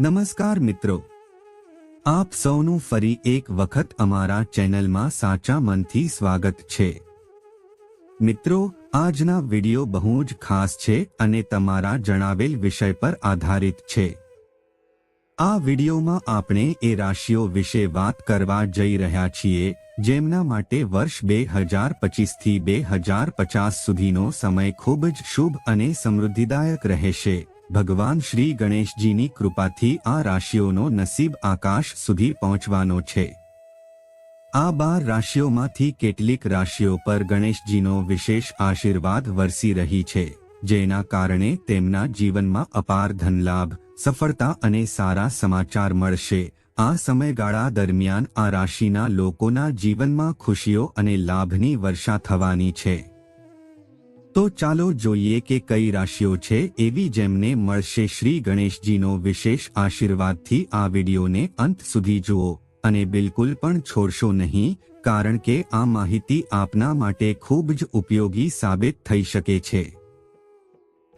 નમસ્કાર મિત્રો. આપ સૌનું ફરી એક વખત અમારા ચેનલમાં સાચા મનથી સ્વાગત છે. મિત્રો, આજના વિડિયો બહુ જ ખાસ છે અને તમારા જણાવેલ વિષય પર આધારિત છે. આ વિડિયોમાં આપણે એ રાશિઓ વિશે વાત કરવા જઈ રહ્યા છીએ, જેમના માટે વર્ષ બે હજાર પચીસથી બે હજાર પચાસ સુધીનો સમય ખૂબ જ શુભ અને સમૃદ્ધિદાયક રહેશે. ભગવાન શ્રી ગણેશજીની કૃપાથી આ રાશિઓનો નસીબ આકાશ સુધી પહોંચવાનો છે. આ બાર રાશિઓમાંથી કેટલીક રાશિઓ પર ગણેશજીનો વિશેષ આશીર્વાદ વરસી રહી છે, જેના કારણે તેમના જીવનમાં અપાર ધનલાભ, સફળતા અને સારા સમાચાર મળશે. આ સમયગાળા દરમિયાન આ રાશિના લોકોના જીવનમાં ખુશીઓ અને લાભની વર્ષા થવાની છે. તો ચાલો જોઈએ કે કઈ રાશિઓ છે એવી જેમને મળશે શ્રી ગણેશજીનો વિશેષ આશીર્વાદથી આ વિડીયોને અંત સુધી જુઓ. અને બિલકુલ પણ છોડશો નહીં, કારણ કે આ માહિતી આપના માટે ખૂબ જ ઉપયોગી સાબિત થઈ શકે છે.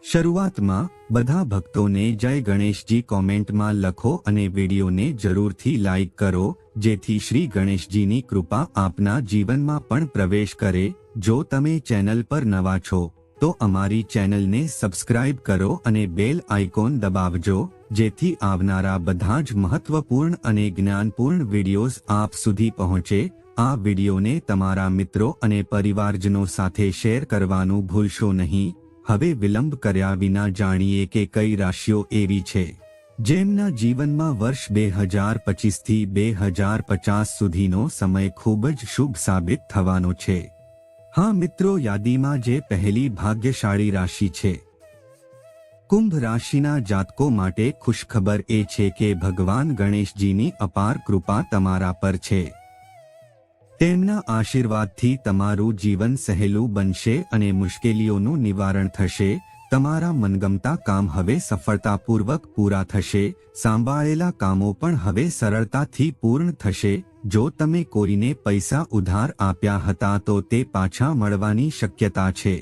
શરૂઆતમાં, બધા ભક્તોને જય ગણેશજી કોમેન્ટમાં લખો અને વિડીયોને જરૂરથી લાઇક કરો, જેથી શ્રી ગણેશજીની કૃપા આપના જીવનમાં પણ પ્રવેશ કરે. જો તમે ચેનલ પર નવા છો તો અમારી ચેનલને સબસ્ક્રાઇબ કરો અને બેલ આઇકોન દબાવજો, જેથી આવનારા બધા જ મહત્વપૂર્ણ અને જ્ઞાનપૂર્ણ વિડીયોઝ આપ સુધી પહોંચે. આ વિડીયોને તમારા મિત્રો અને પરિવારજનો સાથે શેર કરવાનું ભૂલશો નહીં. હવે વિલંબ કર્યા વિના જાણીએ કે કઈ રાશિઓ એવી છે. જેમના જીવનમાં વર્ષ બે હજાર પચીસથી બે હજાર પચાસ સુધીનો સમય ખૂબ જ શુભ સાબિત થવાનો છે. હા મિત્રો, યાદીમાં જે પહેલી ભાગ્યશાળી રાશિ છે. કુંભ રાશિના જાતકો માટે ખુશખબર એ છે કે ભગવાન ગણેશજીની અપાર કૃપા તમારા પર છે. તેમના આશીર્વાદથી તમારું જીવન સહેલું બનશે અને મુશ્કેલીઓનું નિવારણ થશે તમારા મનગમતા કામ હવે સફળતાપૂર્વક પૂરા થશે, સાંભળેલા કામો પણ હવે સરળતાથી પૂર્ણ થશે, જો તમે કોઈને પૈસા ઉધાર આપ્યા હતા તો તે પાછા મળવાની શક્યતા છે.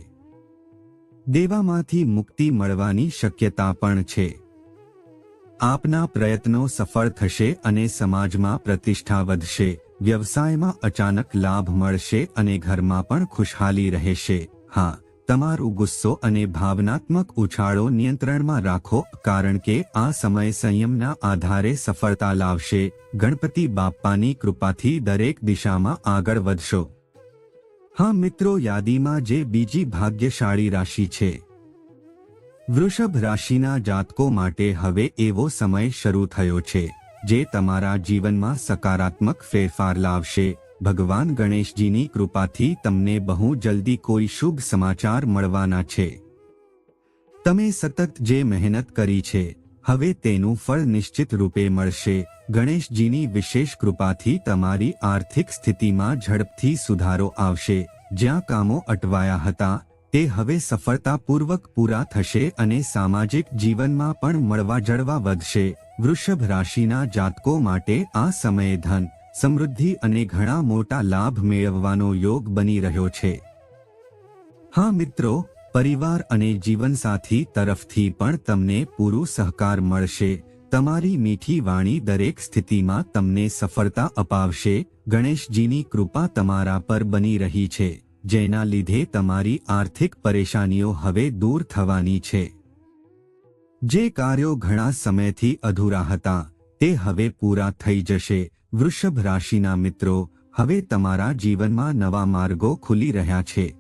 દેવામાંથી મુક્તિ મળવાની શક્યતા પણ છે. આપના પ્રયત્નો સફળ થશે અને સમાજમાં પ્રતિષ્ઠા વધશે, વ્યવસાયમાં અચાનક લાભ મળશે અને ઘરમાં પણ ખુશહાલી રહેશે. હા તમારું ગુસ્સો અને ભાવનાત્મક ઉછાળો નિયંત્રણમાં રાખો, કારણ કે આ સમય સંયમના આધારે સફળતા લાવશે. ગણપતિ બાપ્પાની કૃપાથી દરેક દિશામાં આગળ વધશો. હા મિત્રો, યાદીમાં જે બીજી ભાગ્યશાળી રાશિ છે. વૃષભ રાશિના જાતકો માટે હવે એવો સમય શરૂ થયો છે, જે તમારા જીવનમાં સકારાત્મક ફેરફાર લાવશે. ભગવાન ગણેશજીની કૃપાથી તમને બહુ જલ્દી કોઈ શુભ સમાચાર મળવાના છે. તમે સતત જે મહેનત કરી છે, હવે તેનું ફળ નિશ્ચિત રૂપે મળશે. ગણેશજીની વિશેષ કૃપાથી તમારી આર્થિક સ્થિતિમાં ઝડપથી સુધારો આવશે. જ્યાં કામો અટવાયા હતા, તે હવે સફળતાપૂર્વક પૂરા થશે અને સામાજિક જીવનમાં પણ મળવા જળવા વધશે. વૃષભ રાશિના જાતકો માટે આ સમયે ધન સમૃદ્ધિ અને ઘણા મોટા લાભ મેળવવાનો યોગ બની રહ્યો છે. હા મિત્રો, પરિવાર અને જીવનસાથી તરફથી પણ તમને પૂરું સહકાર મળશે. તમારી મીઠી વાણી દરેક સ્થિતિમાં તમને સફળતા અપાવશે. ગણેશજીની કૃપા તમારા પર બની રહી છે, જેના લીધે તમારી આર્થિક પરેશાનીઓ હવે દૂર થવાની છે. જે કાર્યો ઘણા સમયથી અધૂરા હતા, તે હવે પૂરા થઈ જશે. વૃષભ રાશિના મિત્રો, હવે તમારા જીવનમાં નવા માર્ગો ખુલી રહ્યા છે.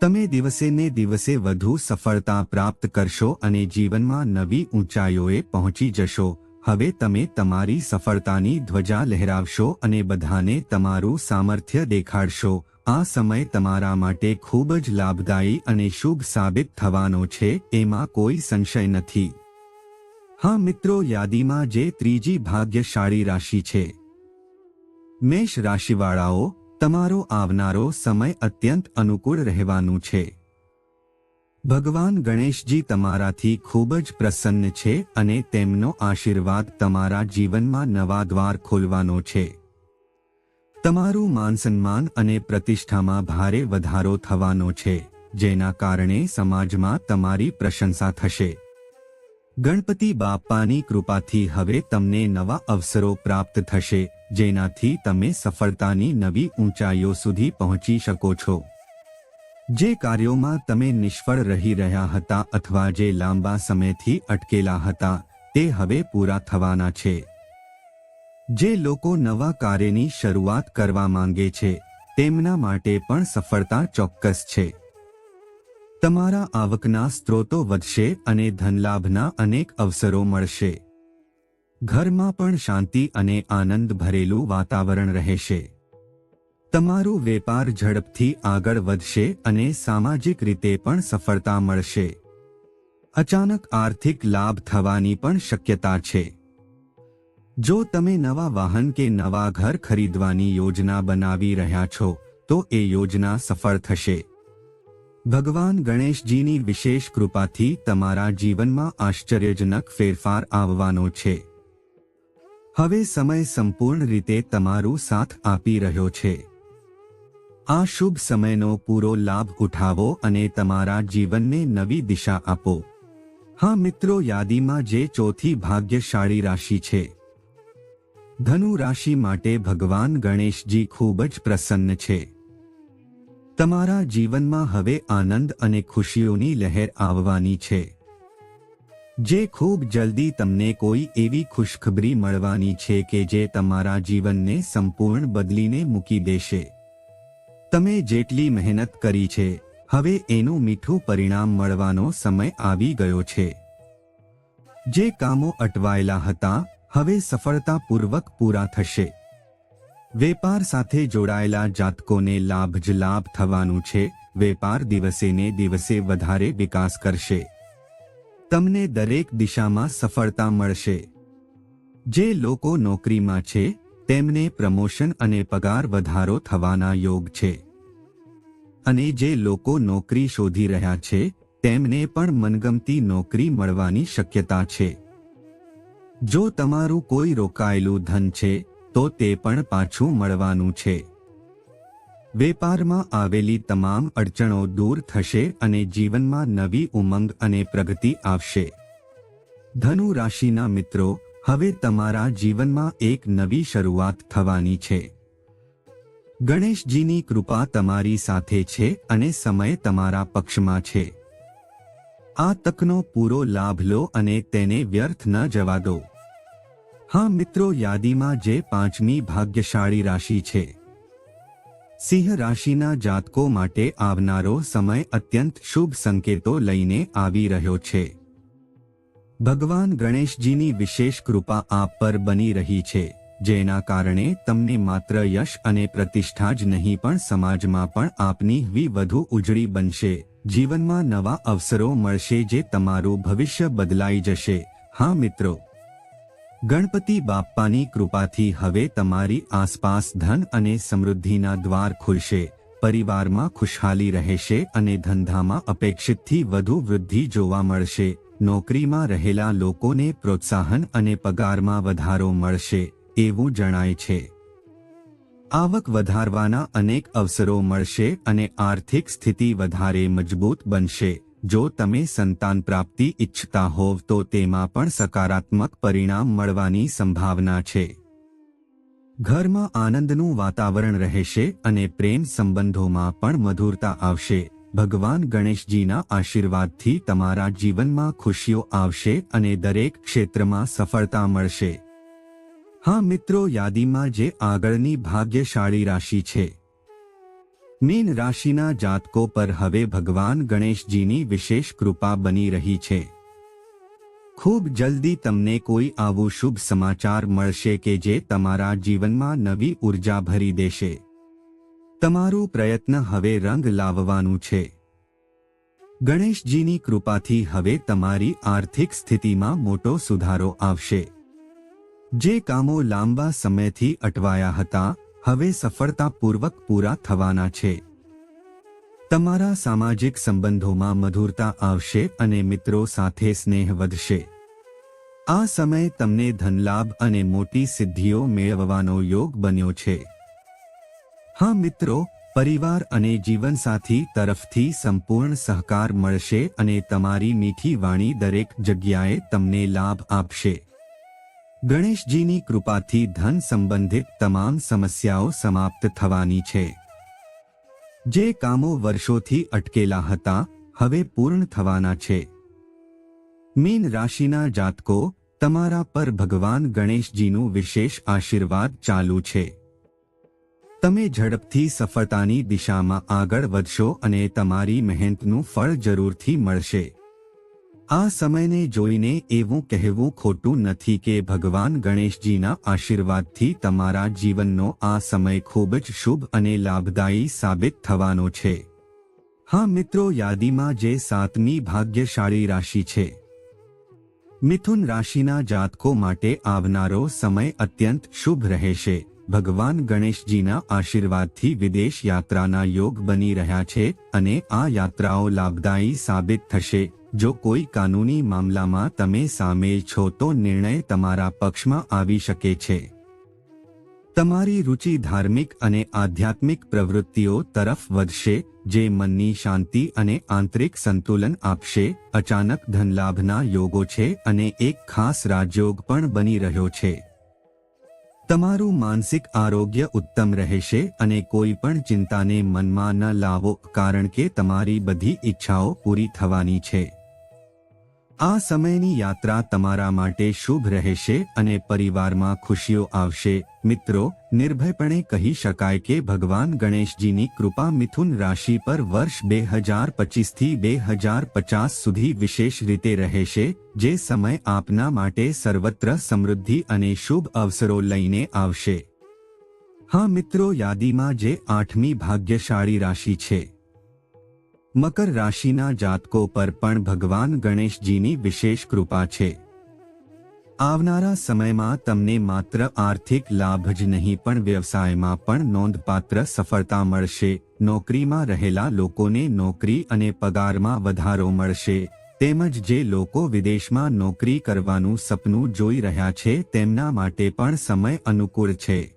તમે દિવસે ને દિવસે વધુ સફળતા પ્રાપ્ત કરશો અને જીવનમાં નવી ઊંચાઈઓએ પહોંચી જશો. હવે તમે તમારી સફળતાની ધ્વજા લહેરાવશો અને બધાને તમારું સામર્થ્ય દેખાડશો. આ સમય તમારા માટે ખૂબ જ લાભદાયી અને શુભ સાબિત થવાનો છે, એમાં કોઈ સંશય નથી. હા મિત્રો, યાદીમાં જે ત્રીજી ભાગ્યશાળી રાશિ છે. મેષ રાશિવાળાઓ, તમારો આવનારો સમય અત્યંત અનુકૂળ રહેવાનું છે. ભગવાન ગણેશજી તમારાથી ખૂબ જ પ્રસન્ન છે અને તેમનો આશીર્વાદ તમારા જીવનમાં નવા દ્વાર ખોલવાનો છે. તમારું માનસન્માન અને પ્રતિષ્ઠામાં ભારે વધારો થવાનો છે, જેના કારણે સમાજમાં તમારી પ્રશંસા થશે. ગણપતિ બાપાની કૃપાથી હવે તમને નવા અવસરો પ્રાપ્ત થશે, જેનાથી તમે સફળતાની નવી ઊંચાઈઓ સુધી પહોંચી શકો છો. જે કાર્યોમાં તમે નિષ્ફળ રહી રહ્યા હતા અથવા જે લાંબા સમયથી અટકેલા હતા, તે હવે પૂરા થવાના છે. જે લોકો નવા કાર્યની શરૂઆત કરવા માંગે છે, તેમના માટે પણ સફળતા ચોક્કસ છે. તમારા આવકના સ્ત્રોતો વધશે અને ધનલાભના અનેક અવસરો મળશે. ઘરમાં પણ શાંતિ અને આનંદ ભરેલું વાતાવરણ રહેશે. તમારું વેપાર ઝડપથી આગળ વધશે અને સામાજિક રીતે પણ સફળતા મળશે. અચાનક આર્થિક લાભ થવાની પણ શક્યતા છે. જો તમે નવા વાહન કે નવા ઘર ખરીદવાની યોજના બનાવી રહ્યા છો, તો એ યોજના સફળ થશે. ભગવાન ગણેશજીની વિશેષ કૃપાથી તમારા જીવનમાં આશ્ચર્યજનક ફેરફાર આવવાનો છે. હવે સમય સંપૂર્ણ રીતે તમારું સાથ આપી રહ્યો છે. આ શુભ સમયનો પૂરો લાભ ઉઠાવો અને તમારા જીવનને નવી દિશા આપો. હા મિત્રો, યાદીમાં જે ચોથી ભાગ્યશાળી રાશિ છે. ધનુ રાશિ માટે ભગવાન ગણેશજી ખૂબ જ પ્રસન્ન છે. તમારા જીવનમાં હવે આનંદ અને ખુશીઓની લહેર આવવાની છે. જે ખૂબ જલ્દી તમને કોઈ એવી ખુશખબરી મળવાની છે કે જે તમારા જીવનને સંપૂર્ણ બદલીને મૂકી દેશે. તમે જેટલી મહેનત કરી છે, હવે એનું મીઠું પરિણામ મળવાનો સમય આવી ગયો છે. જે કામો અટવાયેલા હતા, હવે સફળતાપૂર્વક પૂરા થશે. વેપાર સાથે જોડાયેલા જાતકોને લાભ જ લાભ થવાનું છે. વેપાર દિવસે ને દિવસે વધારે વિકાસ કરશે. તમને દરેક દિશામાં સફળતા મળશે. જે લોકો નોકરીમાં છે, તેમને પ્રમોશન અને પગાર વધારો થવાના યોગ છે. અને જે લોકો નોકરી શોધી રહ્યા છે, તેમને પણ મનગમતી નોકરી મળવાની શક્યતા છે. જો તમારું કોઈ રોકાયેલું ધન છે તો તે પણ પાછું મળવાનું છે. વેપારમાં આવેલી તમામ અડચણો દૂર થશે અને જીવનમાં નવી ઉમંગ અને પ્રગતિ આવશે. ધનુ રાશિના મિત્રો, હવે તમારા જીવનમાં એક નવી શરૂઆત થવાની છે. ગણેશજીની કૃપા તમારી સાથે છે અને સમય તમારા પક્ષમાં છે. આ તકનો પૂરો લાભ લો અને તેને વ્યર્થ ન જવા દો. હા મિત્રો, યાદીમાં જે પાંચમી ભાગ્યશાળી રાશિ છે. સિંહ રાશિના જાતકો માટે આવનારો સમય અત્યંત શુભ સંકેતો લઈને આવી રહ્યો છે. ભગવાન ગણેશજીની વિશેષ કૃપા આપ પર બની રહી છે, જેના કારણે તમને માત્ર યશ અને પ્રતિષ્ઠા જ નહીં પણ સમાજમાં પણ આપની વી વધુ ઉજળી બનશે. જીવનમાં નવા અવસરો મળશે જે તમારું ભવિષ્ય બદલાઈ જશે. હા મિત્રો ગણપતિ બાપ્પાની કૃપાથી હવે તમારી આસપાસ ધન અને સમૃદ્ધિના દ્વાર ખુલશે, પરિવારમાં ખુશહાલી રહેશે અને ધંધામાં અપેક્ષિતથી વધુ વૃદ્ધિ જોવા મળશે, નોકરીમાં રહેલા લોકોને પ્રોત્સાહન અને પગારમાં વધારો મળશે, એવું જણાય છે. આવક વધારવાના અનેક અવસરો મળશે અને આર્થિક સ્થિતિ વધારે મજબૂત બનશે. જો તમે સંતાન પ્રાપ્તિ ઈચ્છતા હોવ તો તેમાં પણ સકારાત્મક પરિણામ મળવાની સંભાવના છે. ઘરમાં આનંદનું વાતાવરણ રહેશે અને પ્રેમ સંબંધોમાં પણ મધુરતા આવશે. ભગવાન ગણેશજીના આશીર્વાદથી તમારા જીવનમાં ખુશીઓ આવશે અને દરેક ક્ષેત્રમાં સફળતા મળશે. હા મિત્રો, યાદીમાં જે આગળની ભાગ્યશાળી રાશિ છે. મીન રાશિના જાતકો પર હવે ભગવાન ગણેશજીની વિશેષ કૃપા બની રહી છે. ખૂબ જલ્દી તમને કોઈ આવું શુભ સમાચાર મળશે કે જે તમારા જીવનમાં નવી ઊર્જા ભરી દેશે. તમારું પ્રયત્ન હવે રંગ લાવવાનું છે. ગણેશજીની કૃપાથી હવે તમારી આર્થિક સ્થિતિમાં મોટો સુધારો આવશે. જે કામો લાંબા સમયથી અટવાયા હતા હવે સફળતાપૂર્વક પૂરા થવાના છે. તમારા સામાજિક સંબંધોમાં મધુરતા આવશે અને મિત્રો સાથે સ્નેહ વધશે. આ સમય તમને ધનલાભ અને મોટી સિદ્ધિઓ મેળવવાનો યોગ બન્યો છે. હા મિત્રો, પરિવાર અને જીવનસાથી તરફથી સંપૂર્ણ સહકાર મળશે અને તમારી મીઠી વાણી દરેક જગ્યાએ તમને લાભ આપશે. ગણેશજીની કૃપાથી ધન સંબંધિત તમામ સમસ્યાઓ સમાપ્ત થવાની છે. જે કામો વર્ષોથી અટકેલા હતા, હવે પૂર્ણ થવાના છે. મીન રાશિના જાતકો, તમારા પર ભગવાન ગણેશજીનું વિશેષ આશીર્વાદ ચાલુ છે. તમે ઝડપથી સફળતાની દિશામાં આગળ વધશો અને તમારી મહેનતનું ફળ જરૂરથી મળશે. આ સમયને જોઈને એવું કહેવું ખોટું નથી કે ભગવાન ગણેશજીના આશીર્વાદથી તમારા જીવનનો આ સમય ખૂબ જ શુભ અને લાભદાયી સાબિત થવાનો છે. હા મિત્રો યાદીમાં જે સાતમી ભાગ્યશાળી રાશિ છે. મિથુન રાશિના જાતકો માટે આવનારો સમય અત્યંત શુભ રહેશે. ભગવાન ગણેશજીના આશીર્વાદથી વિદેશ યાત્રાના યોગ બની રહ્યા છે અને આ યાત્રાઓ લાભદાયી સાબિત થશે. જો કોઈ કાનૂની મામલામાં તમે સામેલ છો તો નિર્ણય તમારા પક્ષમાં આવી શકે છે. તમારી રુચિ ધાર્મિક અને આધ્યાત્મિક પ્રવૃત્તિઓ તરફ વધશે, જે મનની શાંતિ અને આંતરિક સંતુલન આપશે, અચાનક ધનલાભના યોગો છે અને એક ખાસ રાજયોગ પણ બની રહ્યો છે. તમારું માનસિક આરોગ્ય ઉત્તમ રહેશે અને કોઈ પણ ચિંતાને મનમાં ન લાવો, કારણ કે તમારી બધી ઈચ્છાઓ પૂરી થવાની છે. આ સમયની યાત્રા તમારા માટે શુભ રહેશે અને પરિવારમાં ખુશીઓ આવશે. મિત્રો, નિર્ભયપણે કહી શકાય કે ભગવાન ગણેશજીની કૃપા મિથુન રાશિ પર વર્ષ બે હજાર પચીસથી બે હજાર પચાસ સુધી વિશેષ રીતે રહેશે, જે સમય આપના માટે સર્વત્ર સમૃદ્ધિ અને શુભ અવસરો લઈને આવશે. હા મિત્રો, યાદીમાં જે આઠમી ભાગ્યશાળી રાશિ છે. મકર રાશિના જાતકો પર પણ ભગવાન ગણેશજીની વિશેષ કૃપા છે. આવનારા સમયમાં તમને માત્ર આર્થિક લાભ જ નહીં, પણ વ્યવસાયમાં પણ નોંધપાત્ર સફળતા મળશે. નોકરીમાં રહેલા લોકોને નોકરી અને પગારમાં વધારો મળશે. તેમજ જે લોકો વિદેશમાં નોકરી કરવાનું સપનું જોઈ રહ્યા છે, તેમના માટે પણ સમય અનુકૂળ છે.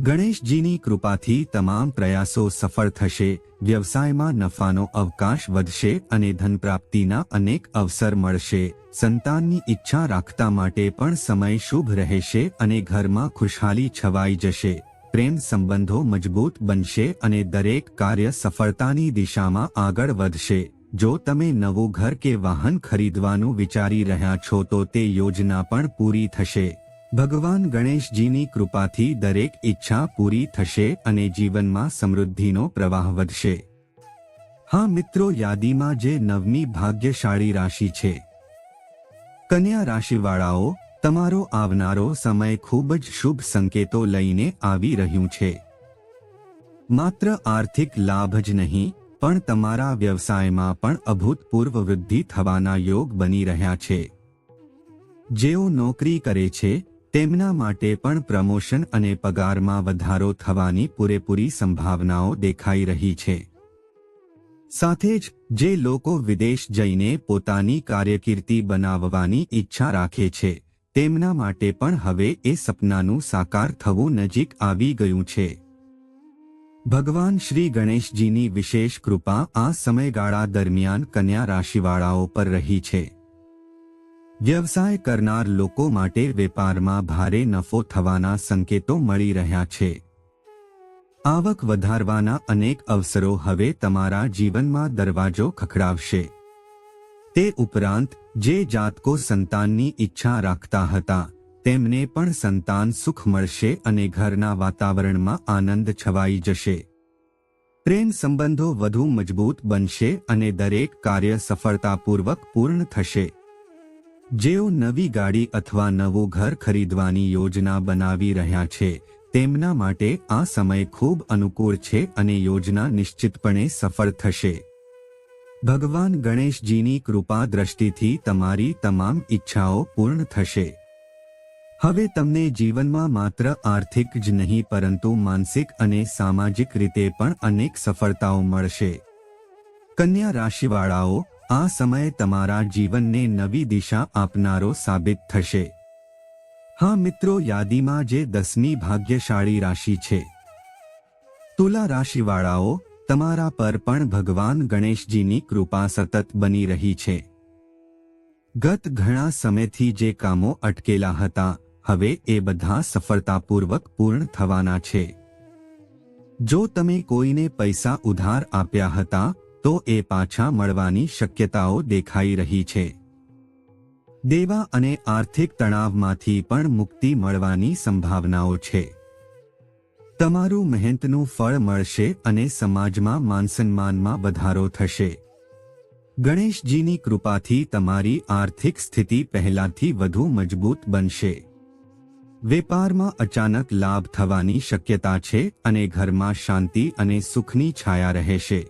ગણેશજીની કૃપાથી તમામ પ્રયાસો સફળ થશે. વ્યવસાયમાં નફાનો અવકાશ વધશે અને ધન પ્રાપ્તિના અનેક અવસર મળશે. સંતાનની ઈચ્છા રાખતા માટે પણ સમય શુભ રહેશે અને ઘરમાં ખુશહાલી છવાઈ જશે. પ્રેમ સંબંધો મજબૂત બનશે અને દરેક કાર્ય સફળતાની દિશામાં આગળ વધશે. જો તમે નવું ઘર કે વાહન ખરીદવાનું વિચારી રહ્યા છો તો તે યોજના પણ પૂરી થશે. ભગવાન ગણેશજીની કૃપાથી દરેક ઈચ્છા પૂરી થશે અને જીવનમાં સમૃદ્ધિનો પ્રવાહ વધશે. હા મિત્રો, યાદીમાં જે નવમી ભાગ્યશાળી રાશિ છે. કન્યા રાશિવાળાઓ, તમારો આવનારો સમય ખૂબ જ શુભ સંકેતો લઈને આવી રહ્યું છે. માત્ર આર્થિક લાભ જ નહીં, પણ તમારા વ્યવસાયમાં પણ અભૂતપૂર્વ વૃદ્ધિ થવાના યોગ બની રહ્યા છે. જેઓ નોકરી કરે છે તેમના માટે પણ પ્રમોશન અને પગારમાં વધારો થવાની પૂરેપૂરી સંભાવનાઓ દેખાઈ રહી છે. સાથે જ, જે લોકો વિદેશ જઈને પોતાની કાર્યકીર્તિ બનાવવાની ઈચ્છા રાખે છે, તેમના માટે પણ હવે એ સપનાનું સાકાર થવું નજીક આવી ગયું છે. ભગવાન શ્રી ગણેશજીની વિશેષ કૃપા આ સમયગાળા દરમિયાન કન્યા રાશિવાળાઓ પર રહી છે. વ્યવસાય કરનાર લોકો માટે વેપારમાં ભારે નફો થવાના સંકેતો મળી રહ્યા છે. આવક વધારવાના અનેક અવસરો હવે તમારા જીવનમાં દરવાજો ખખડાવશે. તે ઉપરાંત, જે જાતકો સંતાનની ઈચ્છા રાખતા હતા, તેમને પણ સંતાન સુખ મળશે અને ઘરના વાતાવરણમાં આનંદ છવાઈ જશે. પ્રેમ સંબંધો વધુ મજબૂત બનશે અને દરેક કાર્ય સફળતાપૂર્વક પૂર્ણ થશે. જેઓ નવી ગાડી અથવા નવું ઘર ખરીદવાની યોજના બનાવી રહ્યા છે, તેમના માટે આ સમય ખૂબ અનુકૂળ છે અને યોજના નિશ્ચિતપણે સફળ થશે. ભગવાન ગણેશજીની કૃપા દ્રષ્ટિથી તમારી તમામ ઈચ્છાઓ પૂર્ણ થશે. હવે તમને જીવનમાં માત્ર આર્થિક જ નહીં, પરંતુ માનસિક અને સામાજિક રીતે પણ અનેક સફળતાઓ મળશે. કન્યા રાશિવાળાઓ આ સમય તમારા જીવનને નવી દિશા આપનારો સાબિત થશે. હા મિત્રો, યાદીમાં જે દસમી ભાગ્યશાળી રાશિ છે. તુલા રાશિવાળાઓ, તમારા પર પણ ભગવાન ગણેશજીની કૃપા સતત બની રહી છે. ગત ઘણા સમયથી જે કામો અટકેલા હતા, હવે એ બધા સફળતાપૂર્વક પૂર્ણ થવાના છે. જો તમે કોઈને પૈસા ઉધાર આપ્યા હતા તો એ પાછા મળવાની શક્યતાઓ દેખાઈ રહી છે. દેવા અને આર્થિક તણાવમાંથી પણ મુક્તિ મળવાની સંભાવનાઓ છે. તમારું મહેનતનું ફળ મળશે અને સમાજમાં માનસન્માનમાં વધારો થશે. ગણેશજીની કૃપાથી તમારી આર્થિક સ્થિતિ પહેલાથી વધુ મજબૂત બનશે. વેપારમાં અચાનક લાભ થવાની શક્યતા છે અને ઘરમાં શાંતિ અને સુખની છાયા રહેશે.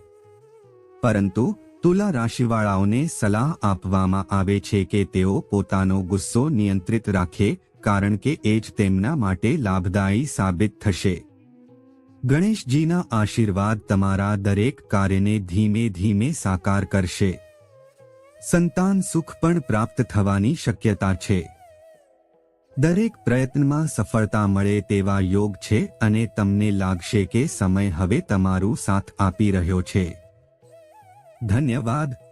પરંતુ તુલા રાશિવાળાઓને સલાહ આપવામાં આવે છે કે તેઓ પોતાનો ગુસ્સો નિયંત્રિત રાખે, કારણ કે એ જ તેમના માટે લાભદાયી સાબિત થશે. ગણેશજીના આશીર્વાદ તમારા દરેક કાર્યને ધીમે ધીમે સાકાર કરશે. સંતાન સુખ પણ પ્રાપ્ત થવાની શક્યતા છે. દરેક પ્રયત્નમાં સફળતા મળે તેવા યોગ છે અને તમને લાગશે કે સમય હવે તમારું સાથ આપી રહ્યો છે. ધન્યવાદ.